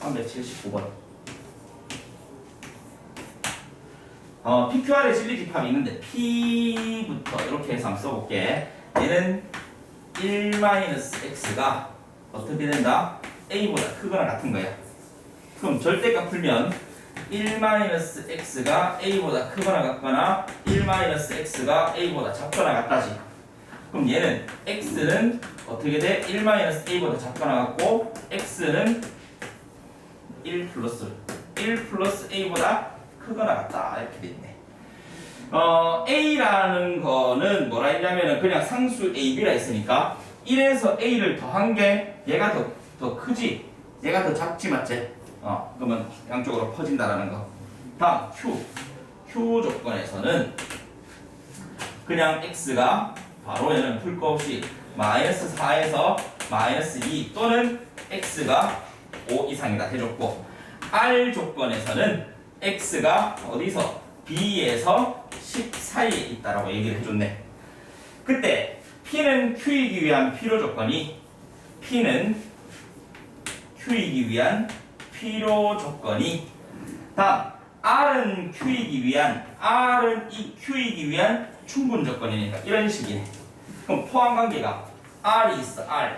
379번. 어, PQR의 진리집합이 있는데 P부터 이렇게 해서 한번 써볼게. 얘는 1-x가 어떻게 된다? A보다 크거나 같은 거야. 그럼 절대값 풀면 1-x가 A보다 크거나 같거나 1-x가 A보다 작거나 같다지. 그럼 얘는 x는 어떻게 돼? 1-a보다 작거나 같고 x는 1 플러스 1 플러스 a보다 크거나 같다 이렇게 돼 있네. 어 a라는 거는 뭐라 했냐면은 그냥 상수 a, b라 했으니까 1에서 a를 더한 게 얘가 더, 더 크지 얘가 더 작지 맞지? 어 그러면 양쪽으로 퍼진다라는 거. 다음 q q 조건에서는 그냥 x가 바로 얘는 풀 거 없이 마이너스 4에서 마이너스 2 또는 x가 5 이상이다 해줬고 R 조건에서는 x가 어디서 b에서 10 사이에 있다라고 얘기를 해줬네. 그때 p는 q이기 위한 필요 조건이 p는 q이기 위한 필요 조건이 다음 r은 q이기 위한 r은 이 q이기 위한 충분 조건이니까 이런 식이네. 그럼 포함 관계가 r이 있어 r.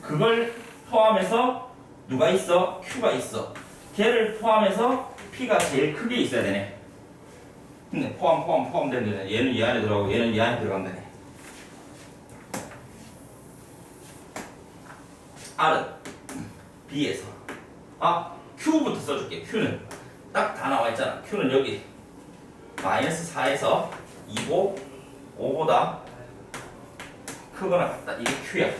그걸 포함해서 누가 있어? q가 있어. 걔를 포함해서 p가 제일 크게 있어야 되네. 근데 포함 포함 포함되는데 얘는 이 안에 들어가고 얘는 이 안에 들어가면 되네. r은 b에서 아 q부터 써줄게. q는 딱 다 나와 있잖아. q는 여기 마이너스 4에서 2고 5보다 크거나 같다. 이게 q야.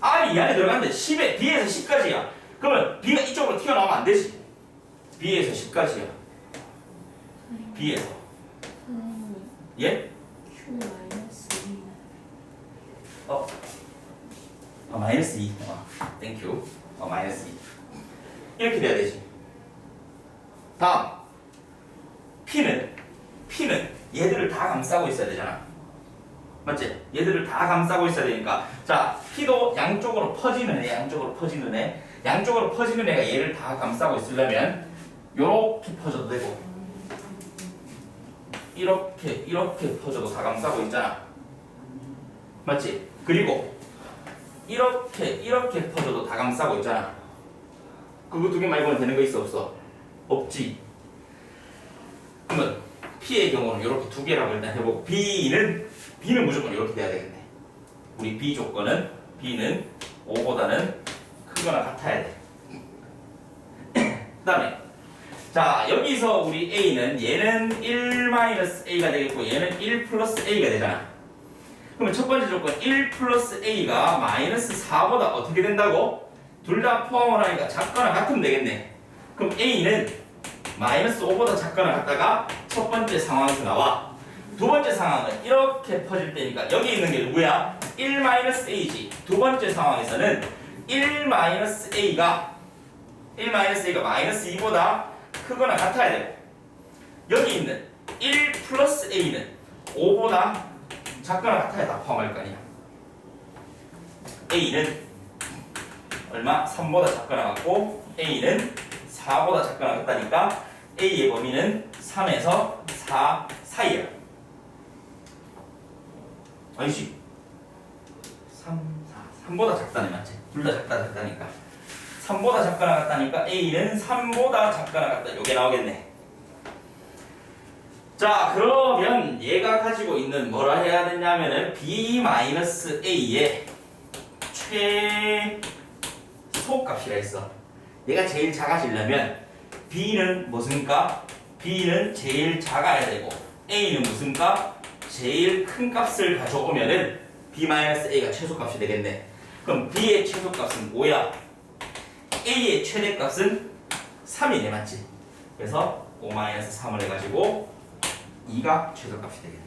r이 이 안에 들어갔는데 10에 b에서 10까지야. 그러면 b가 이쪽으로 튀어나오면 안 되지. b에서 10까지야. b에서 예? Q 마이너스 2 어. 어 마이너스 2. 어, 땡큐. 어 마이너스 2. 이렇게 돼야 되지. 다음 p는 p는 얘들을 다 감싸고 있어야 되잖아. 맞지? 얘들을 다 감싸고 있어야 되니까 자 p도 양쪽으로 퍼지는 애, 양쪽으로 퍼지는 애, 양쪽으로 퍼지는 애가 얘를 다 감싸고 있으려면 요렇게 퍼져도 되고 이렇게 이렇게 퍼져도 다 감싸고 있잖아. 맞지? 그리고 이렇게 이렇게 퍼져도 다 감싸고 있잖아. 그거 두 개 말고는 되는 거 있어 없어? 없지. 그러면 P의 경우는 이렇게 두 개라고 일단 해보고 B는 B는 무조건 이렇게 돼야 되겠네. 우리 B 조건은 B는 5보다는 크거나 같아야 돼. 그 다음에 자 여기서 우리 A는 얘는 1-A가 되겠고 얘는 1 플러스 A가 되잖아. 그러면 첫 번째 조건 1 플러스 A가 마이너스 4보다 어떻게 된다고? 둘 다 포함을 하니까 작거나 같으면 되겠네. 그럼 A는 마이너스 5보다 작거나 같다가 첫 번째 상황에서 나와. 두 번째 상황은 이렇게 퍼질 때니까 여기 있는 게 누구야? 1 마이너스 A지. 두 번째 상황에서는 1 마이너스 A가 1 마이너스 A가 마이너스 2보다 크거나 같아야 되고 여기 있는 1 플러스 A는 5보다 작거나 같아야 다 포함할 거 아니야. A는 얼마? 3보다 작거나 같고 A는 4보다 작거나 같다니까 A의 범위는 3에서 4 사이야. 아니지. 3, 4. 3보다 작다네 맞지? 둘 다 작다 작다니까. 3보다 작거나 같다니까 A는 3보다 작거나 같다. 요게 나오겠네. 자 그러면 얘가 가지고 있는 뭐라 해야 되냐면은 B-A의 최소값이라 했어. 얘가 제일 작아지려면 B는 무슨 값? B는 제일 작아야 되고 A는 무슨 값? 제일 큰 값을 가져오면은 B-A가 최소값이 되겠네. 그럼 B의 최소값은 5야. A의 최대값은 3이네 맞지? 그래서 5-3을 해가지고 2가 최소값이 되겠네.